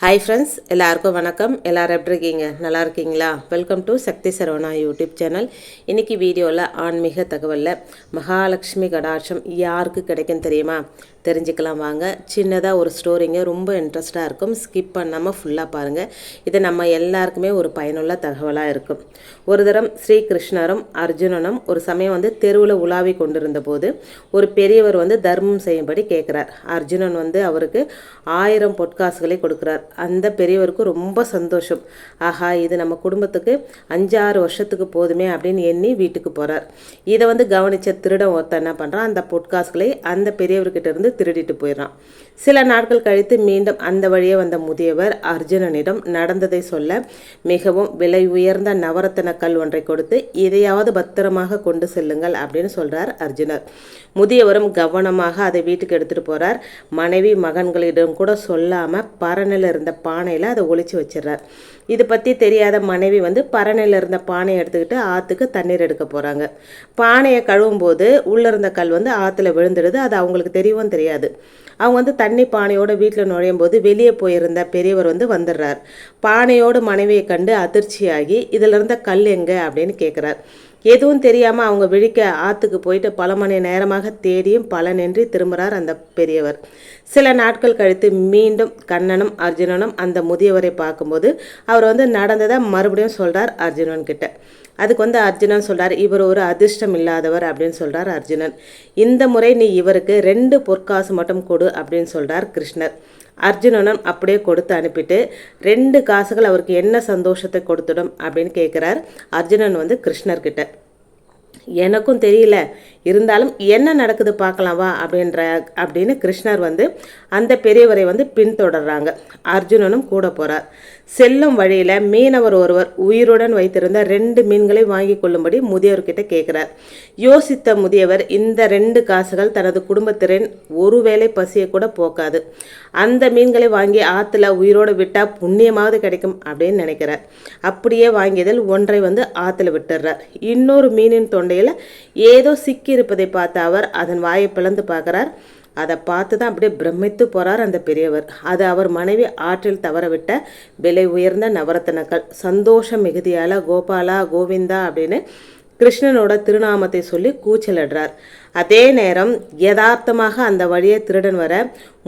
Hi friends எல்லாருக்கும் வணக்கம். எல்லோரும் எப்படி இருக்கீங்க? நல்லா இருக்கீங்களா? Welcome to Sakthi Saravana YouTube channel இன்றைக்கி வீடியோவில் ஆன்மீக தகவலில் மகாலட்சுமி கடாட்சம் யாருக்கு கிடைக்கும் தெரியுமா? தெரிஞ்சுக்கலாம் வாங்க. சின்னதாக ஒரு ஸ்டோரிங்க ரொம்ப இன்ட்ரெஸ்டாக இருக்கும். ஸ்கிப் பண்ணாமல் ஃபுல்லாக பாருங்கள் இது நம்ம எல்லாருக்குமே ஒரு பயனுள்ள தகவலாக இருக்கும். ஒரு தரம் ஸ்ரீகிருஷ்ணரும் அர்ஜுனனும் ஒரு சமயம் வந்து தெருவில் உலாவி கொண்டிருந்த போது ஒரு பெரியவர் வந்து தர்மம் செய்யும்படி கேட்குறார் அர்ஜுனன் வந்து அவருக்கு ஆயிரம் பொற்காசுகளை கொடுக்குறார். அந்த பெரியவருக்கு ரொம்ப சந்தோஷம். ஆஹா இது நம்ம குடும்பத்துக்கு அஞ்சாறு வருஷத்துக்கு போதுமே அப்படின்னு எண்ணி வீட்டுக்கு போகிறார் இதை வந்து கவனித்த திருடன் ஒருத்தன் என்ன பண்ணுறான் அந்த பொற்காசுகளை அந்த பெரியவர்கிட்ட இருந்து திருடிட்டு போயிடுறான். சில நாட்கள் கழித்து மீண்டும் அந்த வழியே வந்த முதியவர் அர்ஜுனனிடம் நடந்ததை சொல்ல மிகவும் விலை உயர்ந்த நவரத்தன கல் ஒன்றை கொடுத்து இதையாவது பத்திரமாக கொண்டு செல்லுங்கள் அப்படின்னு சொல்கிறார் அர்ஜுனர். முதியவரும் கவனமாக அதை வீட்டுக்கு எடுத்துகிட்டு போகிறார் மனைவி மகன்களிடம் கூட சொல்லாமல் பரணில் இருந்த பானையில அதை ஒழிச்சு வச்சிடுறார். இது பற்றி தெரியாத மனைவி வந்து பரணில் இருந்த பானையை எடுத்துக்கிட்டு ஆற்றுக்கு தண்ணீர் எடுக்க போகிறாங்க பானையை கழுவும் போது உள்ளே இருந்த கல் வந்து ஆற்றுல விழுந்துடுது. அது அவங்களுக்கு தெரியவும் தெரியாது. அவங்க வந்து தண்ணி பானையோட வீட்டில் நுழையும் போது வெளியே போயிருந்த பெரியவர் வந்து வந்துடுறார். பானையோடு மனைவியை கண்டு அதிர்ச்சியாகி இதில் இருந்த கல் எங்கே? அப்படின்னு கேட்குறார் எதுவும் தெரியாமல் அவங்க விழிக்க ஆற்றுக்கு போயிட்டு பல மணி நேரமாக தேடியும் பலனின்றி திரும்புகிறார் அந்த பெரியவர். சில நாட்கள் கழித்து மீண்டும் கண்ணனும் அர்ஜுனனும் அந்த முதியவரை பார்க்கும்போது அவர் வந்து நடந்ததை மறுபடியும் சொல்கிறார் அர்ஜுனன் கிட்ட. அதுக்கு வந்து அர்ஜுனன் சொல்கிறார் இவர் ஒரு அதிர்ஷ்டம் இல்லாதவர் அப்படின்னு சொல்கிறார் அர்ஜுனன். இந்த முறை நீ இவருக்கு ரெண்டு பொற்காசு மட்டும் கொடு அப்படின்னு சொல்கிறார் கிருஷ்ணர். அர்ஜுனனும் அப்படியே கொடுத்து அனுப்பிட்டு ரெண்டு காசுகள் அவருக்கு என்ன சந்தோஷத்தை கொடுத்துடும் அப்படின்னு கேட்குறார் அர்ஜுனன் வந்து கிருஷ்ணர்கிட்ட. எனக்கும் தெரியல. இருந்தாலும் என்ன நடக்குது பார்க்கலாம் வா அப்படின்ற அப்படின்னு கிருஷ்ணர் வந்து அந்த பெரியவரை வந்து பின்தொடர்றாங்க. அர்ஜுனனும் கூட போகிறார் செல்லும் வழியில் மீனவர் ஒருவர் உயிருடன் வைத்திருந்த ரெண்டு மீன்களை வாங்கி கொள்ளும்படி முதியவர்கிட்ட கேட்குறார். யோசித்த முதியவர் இந்த ரெண்டு காசுகள் தனது குடும்பத்தினரின் ஒருவேளை பசியை கூட போக்காது. அந்த மீன்களை வாங்கி ஆற்றுல உயிரோடு விட்டால் புண்ணியமாவது கிடைக்கும் அப்படின்னு நினைக்கிறார். அப்படியே வாங்கியதில் ஒன்றை வந்து ஆற்றுல விட்டுடுறார். இன்னொரு மீனின் தொண்டையில் ஏதோ சிக்கி இருப்பதை பார்த்த அவர் அதன் வாயை பிளந்து பார்க்குறார். அதை பார்த்து தான் அப்படியே பிரமித்து போகிறார் அந்த பெரியவர். அது அவர் மனைவி ஆற்றில் தவறவிட்ட விலை உயர்ந்த நவரத்தனக்கள் சந்தோஷம் மிகுதியால் கோபாலா கோவிந்தா அப்படின்னு கிருஷ்ணனோட திருநாமத்தை சொல்லி கூச்சலிடுறார். அதே நேரம் யதார்த்தமாக அந்த வழியை திருடன் வர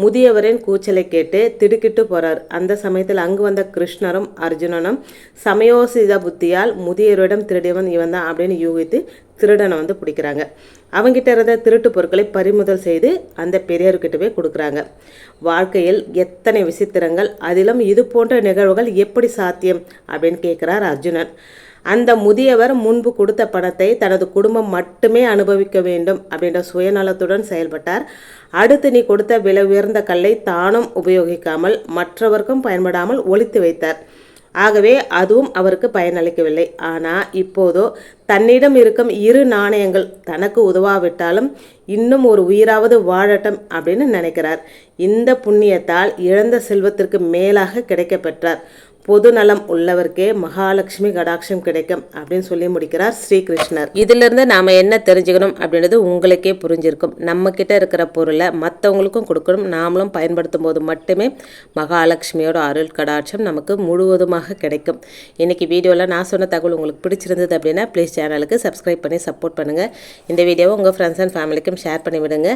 முதியவரின் கூச்சலை கேட்டு திடுக்கிட்டு போறார். அந்த சமயத்தில் அங்கு வந்த கிருஷ்ணரும் அர்ஜுனனும் சமயோசித புத்தியால் முதியவரிடம் திருடியவன் இவன் தான் அப்படின்னு யூகித்து திருடனை வந்து பிடிக்கிறாங்க. அவங்கிட்ட இருந்த திருட்டு பொருட்களை பறிமுதல் செய்து அந்த பெரியவர்கிட்டவே கொடுக்குறாங்க. வாழ்க்கையில் எத்தனை விசித்திரங்கள் அதிலும் இது போன்ற நிகழ்வுகள் எப்படி சாத்தியம் அப்படின்னு கேட்குறார் அர்ஜுனன். அந்த முதியவர் முன்பு கொடுத்த பணத்தை தனது குடும்பம் மட்டுமே அனுபவிக்க வேண்டும் அப்படின்ற சுயநலத்துடன் செயல்பட்டார். அடுத்து நீ கொடுத்த விலை உயர்ந்த கல்லை தானும் உபயோகிக்காமல் மற்றவர்க்கும் பயன்படாமல் ஒழித்து வைத்தார். ஆகவே அதுவும் அவருக்கு பயனளிக்கவில்லை. ஆனால் இப்போதோ தன்னிடம் இருக்கும் இரு நாணயங்கள் தனக்கு உதவாவிட்டாலும் இன்னும் ஒரு உயிராவது வாழட்டும் அப்படின்னு நினைக்கிறார். இந்த புண்ணியத்தால் இழந்த செல்வத்திற்கு மேலாக கிடைக்கப்பெற்றார். பொது நலம் உள்ளவர்க்கே மகாலட்சுமி கடாட்சம் கிடைக்கும் அப்படின்னு சொல்லி முடிக்கிறார் ஸ்ரீகிருஷ்ணர். இதிலிருந்து நாம் என்ன தெரிஞ்சுக்கணும் அப்படின்றது உங்களுக்கே புரிஞ்சிருக்கும். நம்ம கிட்ட இருக்கிற பொருளை மற்றவங்களுக்கும் கொடுக்கணும். நாமளும் பயன்படுத்தும் போது மட்டுமே மகாலட்சுமியோட அருள் கடாட்சம் நமக்கு முழுவதுமாக கிடைக்கும். இன்னைக்கு வீடியோவில் நான் சொன்ன தகவல் உங்களுக்கு பிடிச்சிருந்தது அப்படின்னா ப்ளீஸ் சேனலுக்கு சப்ஸ்கிரைப் பண்ணி சப்போர்ட் பண்ணுங்கள் இந்த வீடியோவை உங்கள் ஃப்ரெண்ட்ஸ் அண்ட் ஃபேமிலிக்கும் ஷேர் பண்ணி விடுங்க.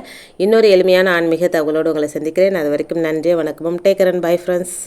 இன்னொரு எளிமையான ஆன்மீக தகவலோடு உங்களை சந்திக்கிறேன். அது வரைக்கும் நன்றி வணக்கமும். Taker and bye friends